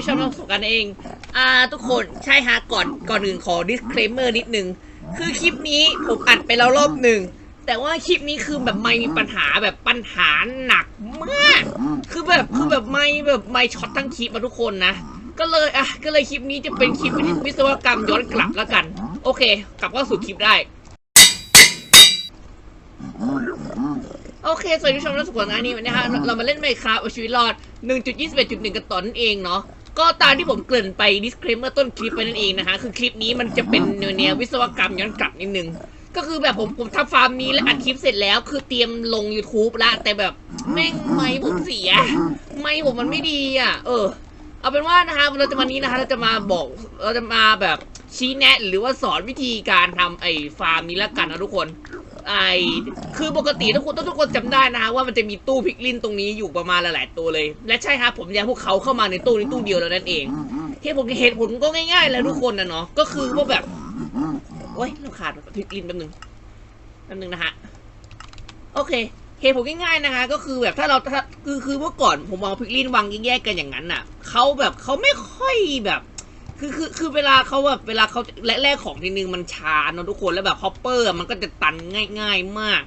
ที่ชอบประสบการเอง อ่า ทุกคนใช่ฮะก่อนก่อนอื่นขอ disclaimer นิดนึง คือคลิปนี้ผมอัดไปแล้วรอบหนึ่ง แต่ว่าคลิปนี้คือแบบไม่มีปัญหาแบบปัญหาหนักมาก คือแบบคือแบบไม่แบบไม่ช็อตทั้งคลิปมาทุกคนนะ ก็เลยอะก็เลยคลิปนี้จะเป็นคลิปวิศวกรรมย้อนกลับแล้วกัน โอเค กลับเข้าสู่คลิปได้โอเค สวัสดีผู้ชมทุกท่านนะนี่นะฮะเรามาเล่นไมค์ครับเอาชีวิตรอด 1.21.1 กันต่อนั่นเองเนาะ ก็ตามที่ผมเกริ่นไป disclaimer ต้นคลิปไปนั่นเองนะฮะ คือคลิปนี้มันจะเป็นแนวววิศวกรรมย้อนกลับนิดนึง ก็คือแบบผมผมทำฟาร์มนี้และอัดคลิปเสร็จแล้ว คือเตรียมลง YouTube ละ แต่แบบแม่งไม่ผมเสีย ไม่ผมมันไม่ดีอะ เออ เอาเป็นว่านะฮะเราจะวันนี้นะฮะเราจะมาบอกเราจะมาแบบชี้แนะหรือว่าสอนวิธีการทำไอ้ฟาร์มนี้ละกันนะทุกคน ไอคือปกติทุกคนทุกคนจำได้นะฮะว่ามันจะมีตู้พิกลินตรงนี้อยู่ประมาณหลายๆตัวเลย และใช่ฮะผมอยากพวกเขาเข้ามาในตู้นี้ตู้เดียวแล้วนั่นเองเหตุผลเหตุผลก็ง่ายๆแล้วทุกคนนะเนาะก็คือว่าแบบโอ้ยเราขาดพิกลินแป๊บนึงแป๊บนึงนะฮะโอเคเหตุผลง่ายๆนะคะก็คือแบบถ้าเราถ้าคือคือเมื่อก่อนผมเอาพิกลินวางแยกๆกันอย่างนั้นน่ะเขาแบบเขาไม่ค่อยแบบ คือคือคือเวลาเขาแบบเวลาเขาแรกๆของทีนึงมันช้าเนอะทุกคนแล้วแบบฮอปเปอร์มันก็จะตันง่าย ๆมาก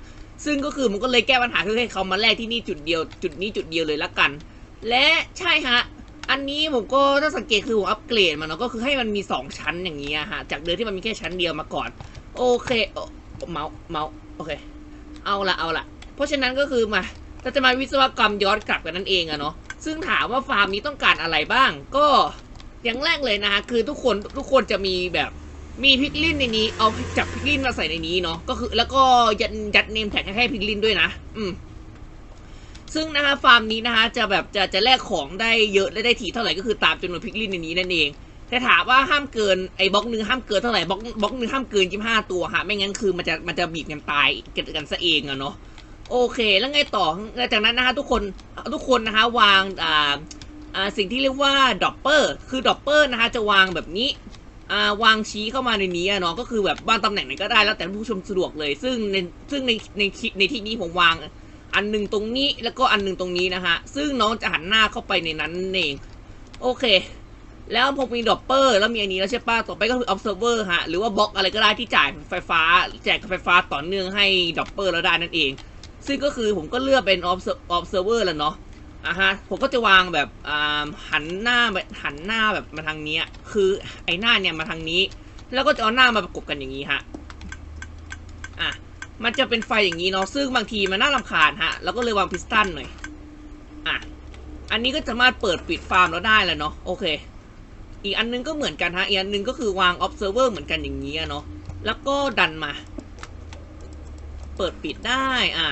ซึ่งก็คือมันก็เลยแก้ปัญหาคือให้เขามาแลกที่นี่จุดเดียว จุดนี้จุดเดียวเลยละกัน และใช่ฮะอันนี้ผมก็ถ้าสังเกตคือผมอัปเกรดมันเนาะก็คือให้มันมี 2 ชั้นอย่างนี้อะฮะจากเดิมที่มันมีแค่ชั้นเดียวมาก่อน โอเคโอเมาส์เมาส์โอเค เอาละเอาละเพราะฉะนั้นก็คือมาเราจะมาวิศวกรรมย้อนกลับกันนั่นเองอะเนาะซึ่งถามว่าฟาร์มนี้ต้องการอะไรบ้างก็ อย่างแรกเลยนะฮะคือทุกคนทุกคนจะมีแบบมีพิกลินในนี้ เอาจับพิกลินมาใส่ในนี้เนาะก็คือ แล้วก็ยัดยัดเนมแท็กให้พิกลินด้วยนะ อืม ซึ่งนะฮะฟาร์มนี้นะฮะจะแบบจะจะแลกของได้เยอะและได้ถี่เท่าไหร่ก็คือตามจำนวนพิกลินในนี้นั่นเอง แต่ถามว่าห้ามเกินไอ้บล็อกหนึ่งห้ามเกินเท่าไหร่บล็อกบล็อกหนึ่งห้ามเกินยี่ห้าตัวฮะไม่งั้นคือมันจะมันจะบีบกันตายกันกันซะเองอะเนาะโอเค แล้วไงต่อหลังจากนั้นนะฮะทุกคนทุกคนนะฮะวางอ่า สิ่งที่เรียกว่าดอปเปอร์คือดอปเปอร์นะคะจะวางแบบนี้อ่าวางชี้เข้ามาในนี้เนาะก็คือแบบวางตำแหน่งไหนก็ได้แล้วแต่ผู้ชมสะดวกเลย ซึ่งในซึ่งในในในที่นี้ผมวางอันหนึ่งตรงนี้แล้วก็อันหนึ่งตรงนี้นะฮะซึ่งน้องจะหันหน้าเข้าไปในนั้นเองโอเค แล้วผมมีดอปเปอร์แล้วมีอันนี้แล้วใช่ป่ะต่อไปก็คือ observer ฮะหรือว่าบล็อกอะไรก็ได้ที่จ่ายไฟฟ้า แจกไฟฟ้าต่อเนื่องให้ดอปเปอร์แล้วได้นั่นเอง ซึ่งก็คือผมก็เลือกเป็น obser- observer แล้วเนาะ อะฮะผมก็จะวางแบบอ่าหันหน้าแบบหันหน้าแบบมาทางนี้คือไอ้หน้าเนี่ยมาทางนี้ แล้วก็จะเอาหน้ามาประกบกันอย่างนี้ฮะอะมันจะเป็นไฟอย่างนี้เนาะซึ่งบางทีมันน่ารำคาญฮะแล้วก็เลยวางพิสตันหน่อยอะอันนี้ก็สามารถเปิดปิดฟาร์มเราได้แล้วเนาะโอเค อีกอันนึงก็เหมือนกันฮะอีกอันนึงก็คือวาง observer เหมือนกันอย่างนี้เนาะแล้วก็ดันมา เปิดปิดได้อะ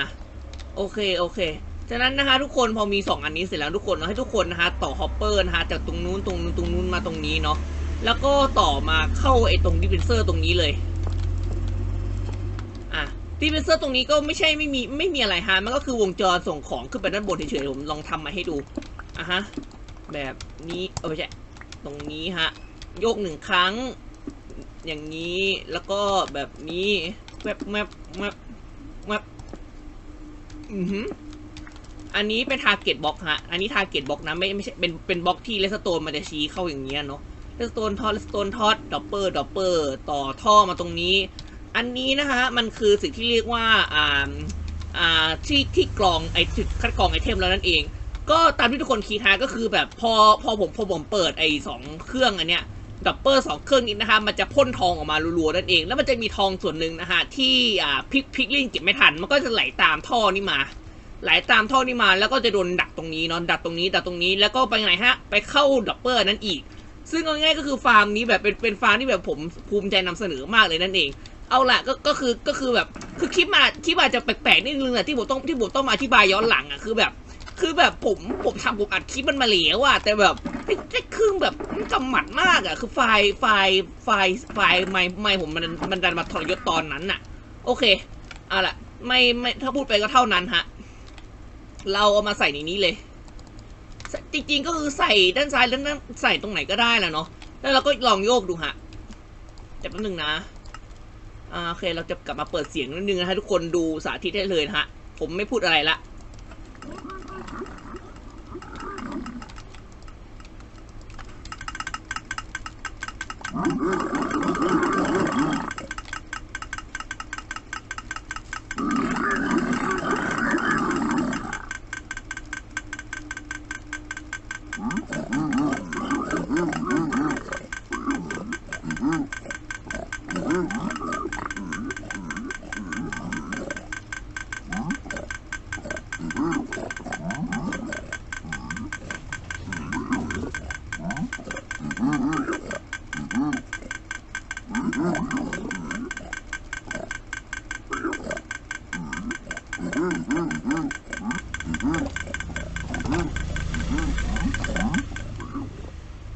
โอเคโอเค ฉะนั้นนะคะทุกคนพอมี 2 อันนี้เสร็จแล้วทุกคนเนาะให้ทุกคนนะคะต่อฮอปเปอร์นะคะจากตรงนู้นตรงนู้นตรงนู้นมาตรงนี้เนาะแล้วก็ต่อมาเข้าไอ้ตรงดิฟเฟนเซอร์ตรงนี้เลยอะดิฟเฟนเซอร์ตรงนี้ก็ไม่ใช่ไม่มีไม่มีอะไรฮะมันก็คือวงจรส่งของขึ้นไปด้านบนเฉยๆผมลองทำมาให้ดูอะฮะแบบนี้เออไม่ใช่ตรงนี้ฮะโยกหนึ่งครั้ง อย่างนี้แล้วก็แบบนี้แมปแมปแมปแมปอือหือ อันนี้เป็น target box ฮะ อันนี้ target box นะไม่ไม่ใช่เป็นเป็นบล็อกที่เลสโตนมันจะชี้เข้าอย่างเงี้ยเนาะเลสโตนทอดเลสโตนทอดดอปเปอร์ดอปเปอร์ต่อท่อมาตรงนี้ อันนี้นะฮะมันคือสิ่งที่เรียกว่าอ่าอ่าที่ที่กรองไอจุดคัดกรองไอเทมแล้วนั่นเอง ก็ตามที่ทุกคนคิดฮะก็คือแบบพอพอผมพอผมเปิดไอสองเครื่องอันเนี้ยดับเปอร์สองเครื่องนี้นะคะมันจะพ่นทองออกมารัวๆนั่นเอง แล้วมันจะมีทองส่วนหนึ่งนะฮะที่อ่าพิกพิกลิ่งเก็บไม่ทัน มันก็จะไหลตามท่อนี่มา ไหลตามท่อนี้มาแล้วก็จะโดนดักตรงนี้เนาะดักตรงนี้ดักตรงนี้แล้วก็ไปไหนฮะ ไปเข้าดับเบิลนั้นอีก ซึ่งเอาง่ายๆก็คือฟาร์มนี้แบบเป็นเป็นฟาร์มที่แบบผมภูมิใจนำเสนอมากเลยนั่นเอง เอาละก็ก็คือก็คือแบบคือคลิปมาคลิปอาจจะแปลกๆนิดนึงอะที่ผมต้องที่ผมต้องมาอธิบายย้อนหลังอะคือแบบ คือแบบผมผมทำผมอัดคลิปมันมาแล้วอะแต่แบบไอ้ไอ้ครื่งแบบกำหมัดมากอะคือไฟล์ไฟล์ไฟล์ไฟล์ไม่ไม่ผมมันมันดันมาทรยศตอนนั้นน่ะโอเคเอาละไม่ไม่ถ้าพูดไปก็เท่านั้นฮะ เราเอามาใส่ในนี้เลย จริงๆก็คือใส่ด้านซ้ายด้านด้นใส่ตรงไหนก็ได้แหละเนาะ แล้วเราก็ลองโยกดูฮะจับแป๊บนึงนะอ่าโอเคเราจะกลับมาเปิดเสียงนิดนึงนะฮะทุกคนดูสาธิตได้เลยนะฮะ ผมไม่พูดอะไรละอ ไ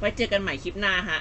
ว้เจอกันใหม่คลิปหน้าฮะ